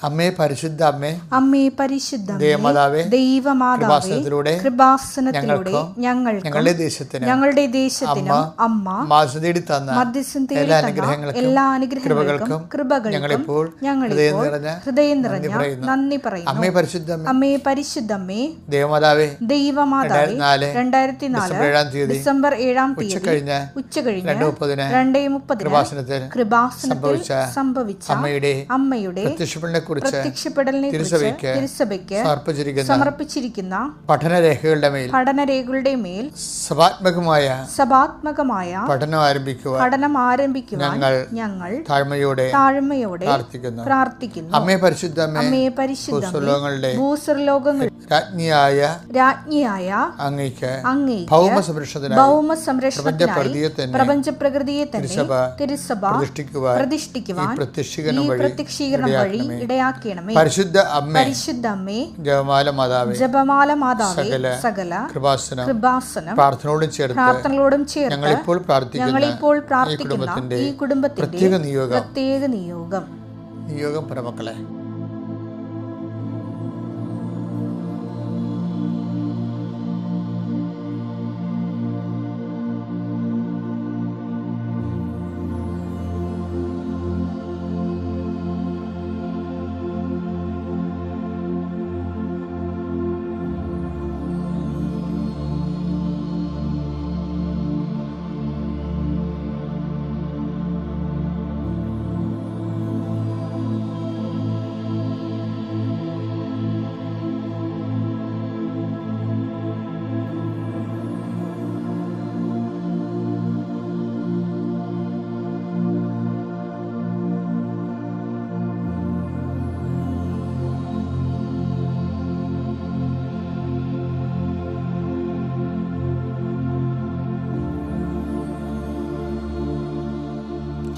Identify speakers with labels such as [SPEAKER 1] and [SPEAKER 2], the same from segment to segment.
[SPEAKER 1] അമ്മേ പരിശുദ്ധ അമ്മേ
[SPEAKER 2] അമ്മേ പരിശുദ്ധ
[SPEAKER 1] ദേവമാതാവേ
[SPEAKER 2] ദൈവമാതാവേ
[SPEAKER 1] കൃപാസനത്തിലൂടെ
[SPEAKER 2] ഞങ്ങൾ
[SPEAKER 1] ഞങ്ങളുടെ ദേശത്തിന്
[SPEAKER 2] ഞങ്ങളുടെ ദേശത്തിന് അമ്മ
[SPEAKER 1] മാസതേടി തന്ന
[SPEAKER 2] മധ്യസ്ഥം
[SPEAKER 1] എല്ലാ അനുഗ്രഹങ്ങൾക്കും
[SPEAKER 2] എല്ലാ അനുഗ്രഹങ്ങൾക്കും
[SPEAKER 1] കൃപകൾക്കും
[SPEAKER 2] ഞങ്ങളിപ്പോൾ
[SPEAKER 1] ഞങ്ങളിപ്പോൾ ഹൃദയം നിറഞ്ഞ
[SPEAKER 2] ഹൃദയം നിറഞ്ഞ നന്ദി പറയുന്നു.
[SPEAKER 1] അമ്മേ പരിശുദ്ധ അമ്മേ.
[SPEAKER 2] പരിശുദ്ധ അമ്മേ.
[SPEAKER 1] ദേവമാതാവേ
[SPEAKER 2] ദൈവമാതാവേ രണ്ടായിരത്തി നാല്
[SPEAKER 1] ഏഴാം തീയതി
[SPEAKER 2] ഡിസംബർ ഏഴാം തീയതി
[SPEAKER 1] കഴിഞ്ഞ്
[SPEAKER 2] ഉച്ച കഴിഞ്ഞ്
[SPEAKER 1] രണ്ട് മുപ്പതിന്
[SPEAKER 2] രണ്ടേ മുപ്പതിന്
[SPEAKER 1] കൃപാസനത്തിൽ
[SPEAKER 2] കൃപാസനത്തിൽ
[SPEAKER 1] സംഭവിച്ച അമ്മയുടെ
[SPEAKER 2] അമ്മയുടെ
[SPEAKER 1] പ്രത്യക്ഷപ്പെടലിനെ കുറിച്ച്
[SPEAKER 2] പ്രത്യക്ഷപ്പെടലിനെ കുറിച്ച്
[SPEAKER 1] തിരുസഭയ്ക്ക്
[SPEAKER 2] തിരുസഭയ്ക്ക്
[SPEAKER 1] സമർപ്പിച്ചിരിക്കുന്ന പഠനരേഖകളുടെ മേൽ
[SPEAKER 2] പഠനരേഖകളുടെ മേൽ
[SPEAKER 1] സഭാത്മകമായ
[SPEAKER 2] സഭാത്മകമായ
[SPEAKER 1] പഠനം ആരംഭിക്കുവാൻ
[SPEAKER 2] പഠനം ആരംഭിക്കുവാൻ
[SPEAKER 1] ഞങ്ങൾ
[SPEAKER 2] ഞങ്ങൾ
[SPEAKER 1] താഴ്മയോടെ
[SPEAKER 2] താഴ്മയോടെ
[SPEAKER 1] പ്രാർത്ഥിക്കുന്നു.
[SPEAKER 2] പ്രാർത്ഥിക്കുന്നു.
[SPEAKER 1] അമ്മയെ പരിശുദ്ധ അമ്മേ
[SPEAKER 2] അമ്മയെ പരിശുദ്ധ ഭൂസ്വർലോകങ്ങൾ
[SPEAKER 1] രാജ്ഞിയായ
[SPEAKER 2] രാജ്ഞിയായ
[SPEAKER 1] അങ്ങയ്ക്ക്
[SPEAKER 2] അങ്ങേ
[SPEAKER 1] ഭൗമ സംരക്ഷണത്തിനായി
[SPEAKER 2] ഭൗമ സംരക്ഷണത്തിനായി
[SPEAKER 1] തന്നെ
[SPEAKER 2] പ്രപഞ്ച പ്രകൃതിയെ തന്നെ
[SPEAKER 1] തിരുസഭ പ്രതിഷ്ഠിക്കുവാൻ
[SPEAKER 2] പ്രതിഷ്ഠിക്കുവാൻ
[SPEAKER 1] പ്രത്യക്ഷീകരണം വഴി
[SPEAKER 2] വഴി ഇടയാക്കണമേ
[SPEAKER 1] പരിശുദ്ധ അമ്മേ.
[SPEAKER 2] പരിശുദ്ധ അമ്മേ.
[SPEAKER 1] ജപമാല മാതാവേ.
[SPEAKER 2] ജപമാല മാതാവേ.
[SPEAKER 1] സകല കൃപാസനം.
[SPEAKER 2] കൃപാസനം.
[SPEAKER 1] പ്രാർത്ഥനയോടും ചേർത്ത്
[SPEAKER 2] പ്രാർത്ഥനകളോടും ചേർത്ത്
[SPEAKER 1] ഞങ്ങളിപ്പോൾ പ്രാർത്ഥിക്കുന്ന
[SPEAKER 2] ഞങ്ങളിപ്പോൾ പ്രാർത്ഥിക്കുന്ന ഈ കുടുംബത്തിന്റെ
[SPEAKER 1] പ്രത്യേക നിയോഗം.
[SPEAKER 2] പ്രത്യേക നിയോഗം.
[SPEAKER 1] നിയോഗം പരമക്കളെ.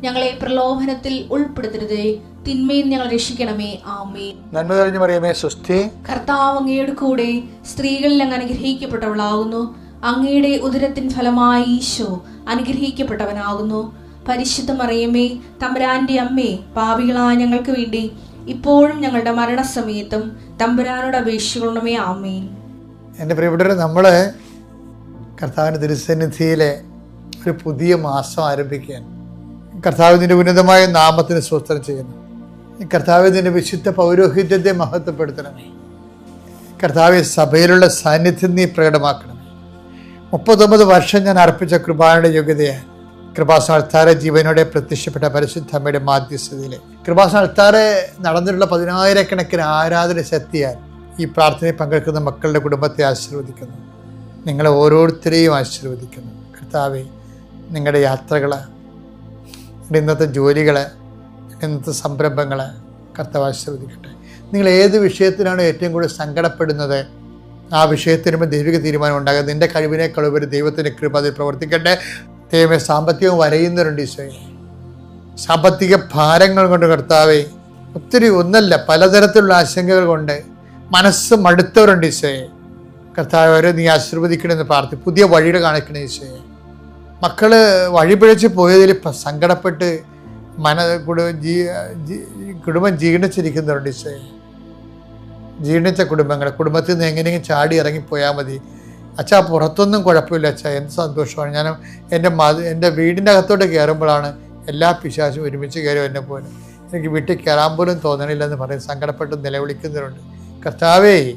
[SPEAKER 3] ഞങ്ങളെ പ്രലോഭനത്തിൽ ഉൾപ്പെടുത്തരുതേ. തിന്മയിൽ ഞങ്ങൾ രക്ഷിക്കണമേ. ആമേ
[SPEAKER 1] നന്മ തെളിഞ്ഞു പറയുമേ സ്വസ്തി.
[SPEAKER 3] കർത്താവ് അങ്ങയുടെ കൂടെ സ്ത്രീകളിൽ അങ്ങ് അനുഗ്രഹിക്കപ്പെട്ടവളാകുന്നു. അങ്ങയുടെ ഉദരത്തിൻ ഫലമായി ഈശോ അനുഗ്രഹിക്കപ്പെട്ടവനാകുന്നു. പരിശുദ്ധ മറിയമേ തമ്പുരാന്റെ അമ്മേ പാപികളായ ഞങ്ങൾക്ക് വേണ്ടി ഇപ്പോഴും ഞങ്ങളുടെ മരണസമയത്തും തമ്പുരാനോട് അപേക്ഷിക്കണമേ. ആമേൻ.
[SPEAKER 1] എന്റെ പ്രിയപ്പെട്ടവരെ നമ്മൾ കർത്താവിന്റെ തിരുസന്നിധിയിലെ ഒരു പുതിയ മാസം ആരംഭിക്കാൻ കർത്താവിന്റെ ഉന്നതമായ നാമത്തിന് സ്വസ്ത്രം ചെയ്യുന്നു. കർത്താവിന്റെ വിശുദ്ധ പൗരോഹിത്യത്തെ മഹത്വപ്പെടുത്തണമേ. കർത്താവ് സഭയിലുള്ള സാന്നിധ്യം നീ പ്രകടമാക്കണമേ. മുപ്പത്തൊമ്പത് വർഷം ഞാൻ അർപ്പിച്ച കൃപാനയുടെ യോഗ്യതയാണ് കൃപാസന അൾത്താര ജീവനോടെ പ്രത്യക്ഷപ്പെട്ട പരിശുദ്ധ അമ്മയുടെ മാധ്യസ്ഥതയിലെ. കൃപാസന അൾത്താറെ നടന്നിട്ടുള്ള പതിനായിരക്കണക്കിന് ആരാധന ശക്തിയാൽ ഈ പ്രാർത്ഥനയിൽ പങ്കെടുക്കുന്ന മക്കളുടെ കുടുംബത്തെ ആശീർവദിക്കുന്നു. നിങ്ങളെ ഓരോരുത്തരെയും ആശീർവദിക്കുന്നു. കർത്താവെ നിങ്ങളുടെ യാത്രകൾ നിങ്ങളുടെ ഇന്നത്തെ ജോലികൾ ഇന്നത്തെ സംരംഭങ്ങൾ കർത്താവ് ആശീർവദിക്കട്ടെ. നിങ്ങൾ ഏത് വിഷയത്തിനാണ് ഏറ്റവും കൂടുതൽ സങ്കടപ്പെടുന്നത് ആ വിഷയത്തിന് ദൈവിക തീരുമാനം ഉണ്ടാകുക നിന്റെ കഴിവിനേക്കാൾ ഉപരി ദൈവത്തിന്റെ കൃപ അതിൽ പ്രവർത്തിക്കട്ടെ. ദൈവമേ സാമ്പത്തികം വരയുന്നവരുണ്ട് ഈശോയെ. സാമ്പത്തിക ഭാരങ്ങൾ കൊണ്ട് കർത്താവെ ഒത്തിരി ഒന്നല്ല പലതരത്തിലുള്ള ആശങ്കകൾ കൊണ്ട് മനസ്സ് മടുത്തവരുണ്ട് ഈശോയെ. കർത്താവ് നീ ആശീർവദിക്കണമെന്ന് പ്രാർത്ഥി പുതിയ വഴികൾ കാണിക്കണേ ഈശോയെ. മക്കൾ വഴിപിഴച്ച് പോയതിൽ സങ്കടപ്പെട്ട് മന കുടുംബം ജീ- കുടുംബം ജീർണിച്ചിരിക്കുന്നുണ്ട് ഈശോ. ജീർണിച്ച കുടുംബങ്ങൾ കുടുംബത്തിൽ നിന്ന് എങ്ങനെയെങ്കിലും ചാടി ഇറങ്ങിപ്പോയാൽ മതി. അച്ഛാ പുറത്തൊന്നും കുഴപ്പമില്ല അച്ഛാ. എന്ത് സന്തോഷമാണ്. ഞാൻ എന്റെ മത എന്റെ വീടിന്റെ അകത്തോട്ട് കയറുമ്പോഴാണ് എല്ലാ പിശാശും ഒരുമിച്ച് കയറും എന്നെ പോലെ. എനിക്ക് വീട്ടിൽ കയറാൻ പോലും തോന്നണില്ലെന്ന് പറയും സങ്കടപ്പെട്ട് നിലവിളിക്കുന്നവരുണ്ട്. കർത്താവേ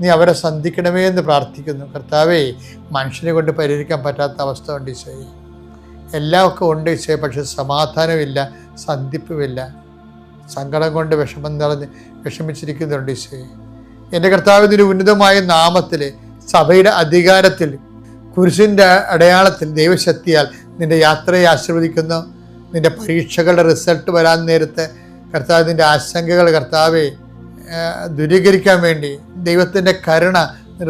[SPEAKER 1] നീ അവരെ സന്ധിക്കണമേ എന്ന് പ്രാർത്ഥിക്കുന്നു. കർത്താവേ മനുഷ്യനെ കൊണ്ട് പരിഹരിക്കാൻ പറ്റാത്ത അവസ്ഥ ഉണ്ട് ഈശോയെ. എല്ലാം ഒക്കെ ഉണ്ട് ഈശോയെ പക്ഷെ സമാധാനമില്ല സന്ധിപ്പുമില്ല. സങ്കടം കൊണ്ട് വിഷമം നിറഞ്ഞ് വിഷമിച്ചിരിക്കുന്നുണ്ട് ഈശോയെ. എന്റെ കർത്താവിന്റെ ഉന്നതമായ നാമത്തിൽ സഭയുടെ അധികാരത്തിൽ കുരിശിന്റെ അടയാളത്തിൽ ദൈവശക്തിയാൽ നിന്റെ യാത്രയെ ആശീർവദിക്കുന്നു. നിന്റെ പരീക്ഷകളുടെ റിസൾട്ട് വരാൻ നേരത്തെ കർത്താവ് നിന്റെ ആശങ്കകൾ കർത്താവെ ദൂരീകരിക്കാൻ വേണ്ടി ദൈവത്തിന്റെ കരുണ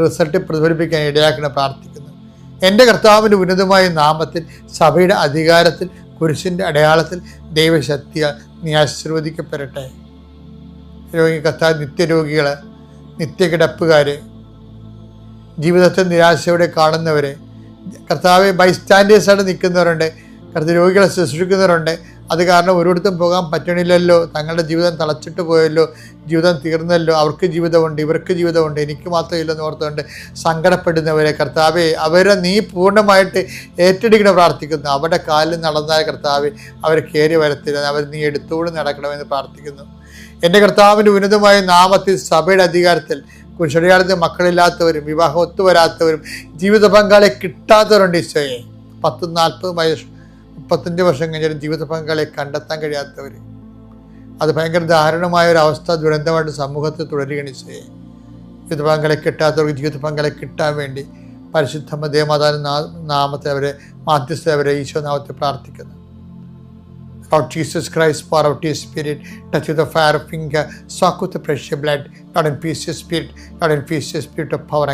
[SPEAKER 1] റിസൾട്ട് പ്രതിഫലിപ്പിക്കാൻ ഇടയാക്കണം പ്രാർത്ഥിക്കുന്നു. എന്റെ കർത്താവിന്റെ ഉന്നതമായ നാമത്തിൽ സഭയുടെ അധികാരത്തിൽ കുരിശിന്റെ അടയാളത്തിൽ ദൈവശക്തിയാൽ നീ ആശീർവദിക്കപ്പെടട്ടെ. രോഗി കർത്താവ് നിത്യരോഗികൾ നിത്യകിടപ്പുകാർ ജീവിതത്തെ നിരാശയോടെ കാണുന്നവരെ കർത്താവ് ബൈസ്റ്റാൻഡേഴ്സായിട്ട് നിൽക്കുന്നവരുണ്ട് കർത്താവ് രോഗികളെ ശുശ്രൂഷിക്കുന്നവരുണ്ട് അത് കാരണം ഒരിടത്തും പോകാൻ പറ്റണില്ലല്ലോ. തങ്ങളുടെ ജീവിതം തളച്ചിട്ട് പോയല്ലോ. ജീവിതം തീർന്നല്ലോ. അവർക്ക് ജീവിതമുണ്ട് ഇവർക്ക് ജീവിതമുണ്ട് എനിക്ക് മാത്രമില്ലെന്ന് ഓർത്തുകൊണ്ട് സങ്കടപ്പെടുന്നവരെ കർത്താവെ അവരെ നീ പൂർണമായിട്ട് ഏറ്റെടുക്കണം പ്രാർത്ഥിക്കുന്നു. അവരുടെ കാലിൽ നടന്നാൽ കർത്താവെ അവർ കയറി വരത്തില്ല. അവർ നീ എടുത്തുകൊണ്ട് നടക്കണമെന്ന് പ്രാർത്ഥിക്കുന്നു. എന്റെ കർത്താവിന്റെ ഉന്നതമായ നാമത്തിൽ സഭയുടെ അധികാരത്തിൽ കുശടിയാളത്തിൽ മക്കളില്ലാത്തവരും വിവാഹം ഒത്തുവരാത്തവരും ജീവിത പങ്കാളിയെ കിട്ടാത്തവരുണ്ട് ഈശോയെ. പത്തും നാൽപ്പതും വയസ്സ് മുപ്പത്തഞ്ച് വർഷം കഴിഞ്ഞാലും ജീവിത പങ്കാളിയെ കണ്ടെത്താൻ കഴിയാത്തവർ അത് ഭയങ്കര ദാരുണമായ ഒരു അവസ്ഥ ദുരന്തമായിട്ട് സമൂഹത്തിൽ തുടരുകയാണ് ചെയ്യേ. ജീവിത പങ്കാളെ കിട്ടാത്തവർക്ക് ജീവിത പങ്കാളെ കിട്ടാൻ വേണ്ടി പരിശുദ്ധ ദേവമാതാ നാമത്തെ അവരെ മാധ്യസ്ഥ അവരെ ഈശോനാമത്തെ പ്രാർത്ഥിക്കുന്നു. Lord Jesus Christ pour out your spirit touch with fire fire of finger, soak with the precious blood, spirit infuse your spirit, Lord infuse your spirit of power.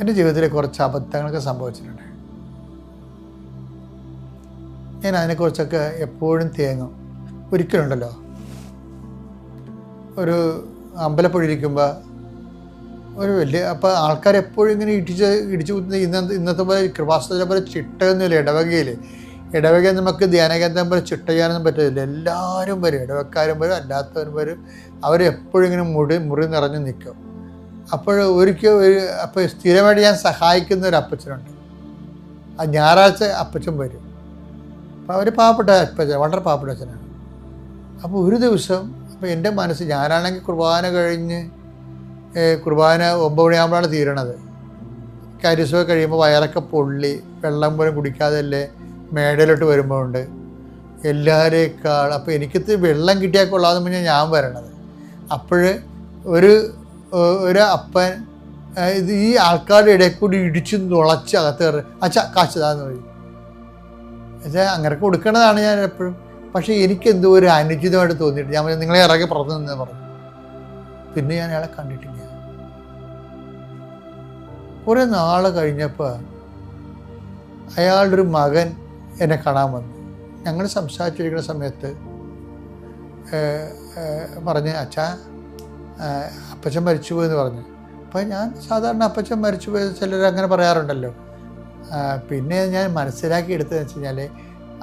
[SPEAKER 1] എന്റെ ജീവിതത്തിൽ കുറച്ച് അബദ്ധങ്ങളൊക്കെ സംഭവിച്ചിട്ടുണ്ട്. ഞാൻ അതിനെക്കുറിച്ചൊക്കെ എപ്പോഴും തേങ്ങും. ഒരിക്കലുണ്ടല്ലോ. ഒരു അമ്പലപ്പുഴ ഇരിക്കുമ്പോൾ ഒരു വലിയ അപ്പോൾ ആൾക്കാർ എപ്പോഴും ഇങ്ങനെ ഇടിച്ച് ഇടിച്ചു കുത്തുന്ന ഇന്നത്തെ ഇന്നത്തെ പോലെ കൃപാസ്ഥല പോലെ ചിട്ടയൊന്നുമില്ല ഇടവകയിൽ ഇടവക നമുക്ക് ധ്യാനകേന്ദ്രം പോലെ ചിട്ട ചെയ്യാനൊന്നും പറ്റത്തില്ല. എല്ലാവരും വരും ഇടവക്കാരും വരും അല്ലാത്തവരും വരും. അവരെപ്പോഴും ഇങ്ങനെ മുടി മുറി നിറഞ്ഞു നിൽക്കും. അപ്പോൾ ഒരിക്കൽ ഒരു അപ്പോൾ സ്ഥിരമായിട്ട് ഞാൻ സഹായിക്കുന്ന ഒരു അപ്പച്ചനുണ്ട്. ആ ഞായറാഴ്ച അപ്പച്ചൻ വരും. അവർ പാവപ്പെട്ട അച്ഛൻ വളരെ പാവപ്പെട്ട അച്ഛനാണ് അപ്പോൾ ഒരു ദിവസം അപ്പോൾ എന്റെ മനസ്സ് ഞാനാണെങ്കിൽ കുർബാന കഴിഞ്ഞ് കുർബാന ഒമ്പത് മണിയാകുമ്പോഴാണ് തീരണത്. കരിസോ കഴിയുമ്പോൾ വയറൊക്കെ പൊള്ളി വെള്ളം പോലും കുടിക്കാതല്ലേ മേടയിലോട്ട് വരുമ്പോൾ ഉണ്ട് എല്ലാവരേക്കാൾ അപ്പോൾ എനിക്കത് വെള്ളം കിട്ടിയാൽ കൊള്ളാതെ മുന്നേ ഞാൻ വരണത്. അപ്പോൾ ഒരു ഒരു അപ്പൻ ഇത് ഈ ആൾക്കാരുടെ ഇടയിൽ കൂടി ഇടിച്ച് നുളച്ച് അകത്ത് കയറി അച്ഛ കാച്ചതാന്ന് പറയും എന്നുവെച്ചാൽ അങ്ങനെ കൊടുക്കണതാണ് ഞാൻ എപ്പോഴും. പക്ഷേ എനിക്ക് എന്തോ ഒരു അനുചിതമായിട്ട് തോന്നിയിട്ട് ഞാൻ നിങ്ങളെ ഇറങ്ങി പുറത്തു നിന്ന് പറഞ്ഞു. പിന്നെ ഞാൻ അയാളെ കണ്ടിട്ടില്ല. കുറേ നാൾ കഴിഞ്ഞപ്പോൾ അയാളുടെ ഒരു മകൻ എന്നെ കാണാൻ വന്നു. ഞങ്ങൾ സംസാരിച്ചിരിക്കുന്ന സമയത്ത് പറഞ്ഞ് അച്ഛാ അപ്പച്ചൻ മരിച്ചു എന്ന് പറഞ്ഞു. അപ്പോൾ ഞാൻ സാധാരണ അപ്പച്ചൻ മരിച്ചു പോയ ചിലർ അങ്ങനെ പറയാറുണ്ടല്ലോ. പിന്നെ ഞാൻ മനസ്സിലാക്കി എടുത്തതെന്ന് വെച്ച് കഴിഞ്ഞാൽ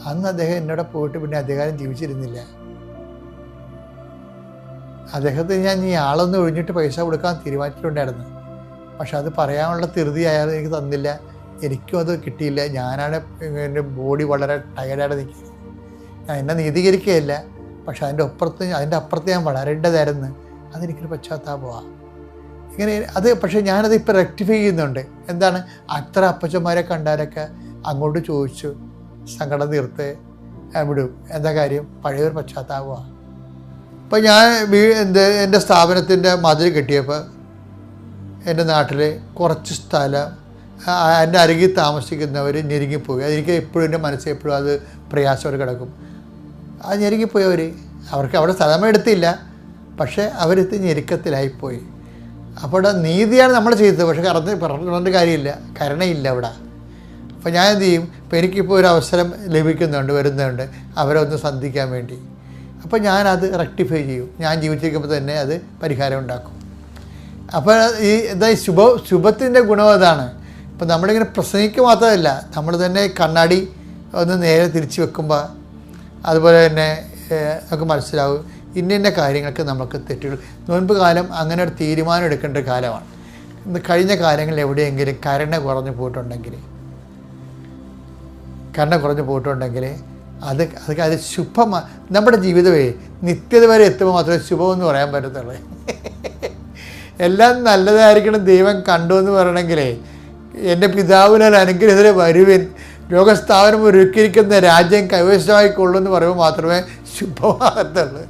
[SPEAKER 1] അന്ന് അദ്ദേഹം എന്നോട് പോയിട്ട് പിന്നെ അധികാരം ജീവിച്ചിരുന്നില്ല. അദ്ദേഹത്തിന് ഞാൻ ഈ ആളൊന്ന് ഒഴിഞ്ഞിട്ട് പൈസ കൊടുക്കാൻ തീരുമാനിച്ചിട്ടുണ്ടായിരുന്നു. പക്ഷെ അത് പറയാനുള്ള ധൃതി അയാൾ എനിക്ക് തന്നില്ല. എനിക്കും അത് കിട്ടിയില്ല. ഞാനാണ് എന്റെ ബോഡി വളരെ ടയർഡായിട്ട് നിൽക്കുന്നത്. ഞാൻ എന്നെ നീതീകരിക്കുകയില്ല. പക്ഷെ അതിന്റെ അപ്പുറത്ത് അതിന്റെ അപ്പുറത്ത് ഞാൻ വളരേണ്ടതായിരുന്നു. അതെനിക്കൊരു പശ്ചാത്താപമാണ് ഇങ്ങനെ അത് പക്ഷേ ഞാനത് ഇപ്പോൾ റെക്ടിഫൈ ചെയ്യുന്നുണ്ട്. എന്താണ്? അത്ര അപ്പച്ചന്മാരെ കണ്ടാലൊക്കെ അങ്ങോട്ട് ചോദിച്ചു സങ്കടം തീർത്ത് വിടും എന്താ കാര്യം? പഴയൊരു പശ്ചാത്താപമാണ് അപ്പോൾ ഞാൻ വീ എന്ത് എന്റെ സ്ഥാപനത്തിന്റെ മതിൽ കെട്ടിയപ്പോൾ എന്റെ നാട്ടിൽ കുറച്ച് സ്ഥലം എന്റെ അരികിൽ താമസിക്കുന്നവർ ഞെരുങ്ങിപ്പോയി. അതെനിക്ക് എപ്പോഴും എന്റെ മനസ്സിൽ എപ്പോഴും അത് പ്രയാസമായിട്ട് കിടക്കും. ആ ഞെരുങ്ങിപ്പോയവർ അവർക്ക് അവിടെ സ്ഥലം എടുത്തില്ല. പക്ഷേ അവരെത്തി ഞെരുക്കത്തിലായിപ്പോയി. അപ്പോൾ നീതിയാണ് നമ്മൾ ചെയ്തത്. പക്ഷേ കറന്ന് പറഞ്ഞിട്ട് കാര്യമില്ല. കരുണയില്ല അവിടെ. അപ്പോൾ ഞാൻ എന്ത് ചെയ്യും? ഇപ്പോൾ എനിക്കിപ്പോൾ ഒരു അവസരം ലഭിക്കുന്നുണ്ട് വരുന്നുണ്ട്. അവരെ ഒന്ന് സന്ധിക്കാൻ വേണ്ടി. അപ്പോൾ ഞാനത് റെക്ടിഫൈ ചെയ്യും. ഞാൻ ജീവിച്ചിരിക്കുമ്പോൾ തന്നെ അത് പരിഹാരം ഉണ്ടാക്കും. അപ്പോൾ ഈ എന്താ ശുഭ ശുഭത്തിന്റെ ഗുണം അതാണ്. ഇപ്പം നമ്മളിങ്ങനെ പ്രസംഗിക്കുക മാത്രമല്ല നമ്മൾ തന്നെ കണ്ണാടി ഒന്ന് നേരെ തിരിച്ച് വെക്കുമ്പോൾ അതുപോലെ തന്നെ നമുക്ക് മനസ്സിലാവും. ഇന്ന ഇന്ന കാര്യങ്ങൾക്ക് നമുക്ക് തെറ്റുകൾ. നോൻപ് കാലം അങ്ങനെ ഒരു തീരുമാനം എടുക്കേണ്ട കാലമാണ്. ഇന്ന് കഴിഞ്ഞ കാലങ്ങളിൽ എവിടെയെങ്കിലും കരണ കുറഞ്ഞു പോയിട്ടുണ്ടെങ്കിൽ കരണ കുറഞ്ഞു പോയിട്ടുണ്ടെങ്കിൽ അത് അത് അത് ശുഭമാ നമ്മുടെ ജീവിതമേ നിത്യത വരെ എത്തുമ്പോൾ മാത്രമേ ശുഭമെന്ന് പറയാൻ പറ്റത്തുള്ളൂ. എല്ലാം നല്ലതായിരിക്കണം ദൈവം കണ്ടു എന്ന് പറയണമെങ്കിലേ എന്റെ പിതാവിനാൽ അനുഗ്രഹത്തിന് വരുവിൻ. ലോകസ്ഥാപനം ഒരുക്കിയിരിക്കുന്ന രാജ്യം കൈവശമായിക്കൊള്ളൂ എന്ന് പറയുമ്പോൾ മാത്രമേ ശുഭമാകത്തുള്ളൂ.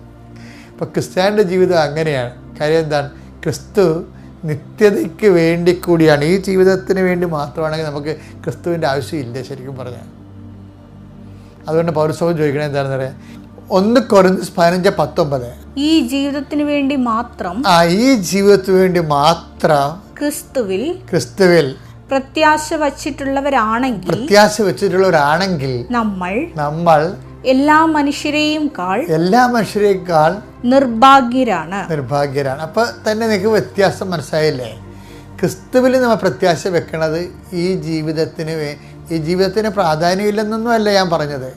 [SPEAKER 1] അപ്പോൾ ക്രിസ്ത്യാനിന്റെ ജീവിതം അങ്ങനെയാണ്. കാര്യം എന്താണ്? ക്രിസ്തു നിത്യതയ്ക്ക് വേണ്ടി കൂടിയാണ്. ഈ ജീവിതത്തിന് വേണ്ടി മാത്രമാണെങ്കിൽ നമുക്ക് ക്രിസ്തുവിന്റെ ആവശ്യമില്ല ശരിക്കും പറഞ്ഞാൽ. അതുകൊണ്ട് പൗരസ്വം ചോദിക്കണത് എന്താണെന്ന് പറയാം ഒന്ന് കുറഞ്ഞ് പതിനഞ്ച് പത്തൊമ്പത്.
[SPEAKER 2] ഈ ജീവിതത്തിന് വേണ്ടി മാത്രം
[SPEAKER 1] ആ ഈ ജീവിതത്തിന് വേണ്ടി മാത്രം
[SPEAKER 2] ക്രിസ്തുവിൽ
[SPEAKER 1] ക്രിസ്തുവിൽ
[SPEAKER 2] പ്രത്യാശ വച്ചിട്ടുള്ളവരാണെങ്കിൽ
[SPEAKER 1] പ്രത്യാശ വെച്ചിട്ടുള്ളവരാണെങ്കിൽ
[SPEAKER 2] നമ്മൾ
[SPEAKER 1] നമ്മൾ
[SPEAKER 2] എല്ലാ മനുഷ്യരെയും കാൾ
[SPEAKER 1] എല്ലാ മനുഷ്യരെക്കാൾ
[SPEAKER 2] നിർഭാഗ്യരാണ്.
[SPEAKER 1] നിർഭാഗ്യരാണ്. അപ്പൊ തന്നെ നിങ്ങൾക്ക് വ്യത്യാസം മനസ്സിലായില്ലേ? ക്രിസ്തുവിൽ നമ്മൾ പ്രത്യാശ വെക്കണത് ഈ ജീവിതത്തിന് ഈ ജീവിതത്തിന് പ്രാധാന്യമില്ലെന്നൊന്നും അല്ല ഞാൻ പറഞ്ഞത്.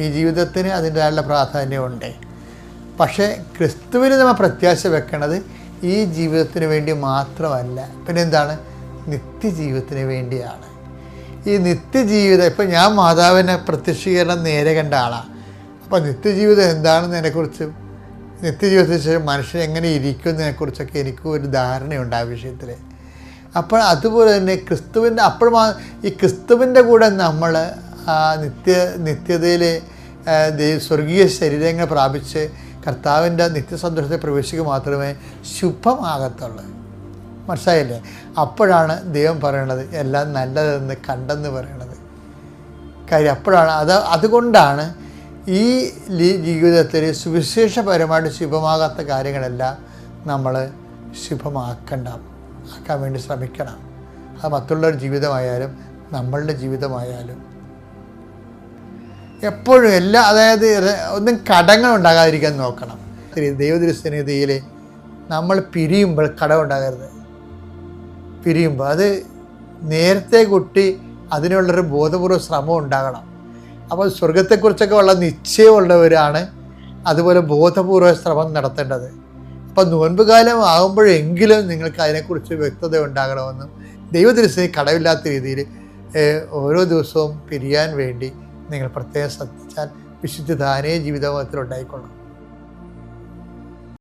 [SPEAKER 1] ഈ ജീവിതത്തിന് അതിന്റെതായുള്ള പ്രാധാന്യമുണ്ട്. പക്ഷേ ക്രിസ്തുവിൽ നമ്മൾ പ്രത്യാശ വെക്കണത് ഈ ജീവിതത്തിന് വേണ്ടി മാത്രമല്ല. പിന്നെന്താണ്? നിത്യജീവിതത്തിന് വേണ്ടിയാണ്. ഈ നിത്യജീവിതം ഇപ്പം ഞാൻ മാതാവിനെ പ്രത്യക്ഷീകരണം നേരെ കണ്ട ആളാണ് അപ്പോൾ നിത്യജീവിതം എന്താണെന്ന് അതിനെക്കുറിച്ച് നിത്യജീവിതത്തിന് ശേഷം മനുഷ്യൻ എങ്ങനെ ഇരിക്കും എനിക്കും ഒരു ധാരണയുണ്ട് ആ വിഷയത്തിൽ. അപ്പോൾ അതുപോലെ തന്നെ ക്രിസ്തുവിന്റെ അപ്പോൾ ഈ ക്രിസ്തുവിന്റെ കൂടെ നമ്മൾ നിത്യ നിത്യതയിൽ സ്വർഗീയ ശരീരങ്ങൾ പ്രാപിച്ച് കർത്താവിന്റെ നിത്യസന്തോഷത്തെ പ്രവേശിക്കുക മാത്രമേ ശുഭമാകത്തുള്ളൂ. മനസ്സിലായില്ലേ? അപ്പോഴാണ് ദൈവം പറയണത് എല്ലാം നല്ലതെന്ന് കണ്ടെന്ന് പറയണത്. കാര്യം അപ്പോഴാണ് അത് അതുകൊണ്ടാണ് ഈ ജീവിതത്തിൽ സുവിശേഷപരമായിട്ട് ശുഭമാകാത്ത കാര്യങ്ങളെല്ലാം നമ്മൾ ശുഭമാക്കണ്ട ആക്കാൻ വേണ്ടി ശ്രമിക്കണം. അത് മറ്റുള്ളവരുടെ ജീവിതമായാലും നമ്മളുടെ ജീവിതമായാലും. എപ്പോഴും എല്ലാ അതായത് ഒന്നും കടങ്ങൾ ഉണ്ടാകാതിരിക്കാൻ നോക്കണം. ദൈവദൃശ്യനിധിയിൽ നമ്മൾ പിരിയുമ്പോൾ കടം ഉണ്ടാകരുത്. പിരിയുമ്പോൾ അത് നേരത്തെ കുട്ടി അതിനുള്ളൊരു ബോധപൂർവ ശ്രമം ഉണ്ടാകണം. അപ്പോൾ സ്വർഗത്തെക്കുറിച്ചൊക്കെ ഉള്ള നിശ്ചയമുള്ളവരാണ് അതുപോലെ ബോധപൂർവ ശ്രമം നടത്തേണ്ടത്. അപ്പോൾ നോൻപ് കാലം ആകുമ്പോഴെങ്കിലും നിങ്ങൾക്ക് അതിനെക്കുറിച്ച് വ്യക്തത ഉണ്ടാകണമെന്നും ദൈവദൃശ്യം കടവില്ലാത്ത രീതിയിൽ ഓരോ ദിവസവും പിരിയാൻ വേണ്ടി നിങ്ങൾ പ്രത്യേകം ശ്രദ്ധിച്ചാൽ വിശുദ്ധ ദാനേ ജീവിതത്തിൽ ഉണ്ടായിക്കൊള്ളും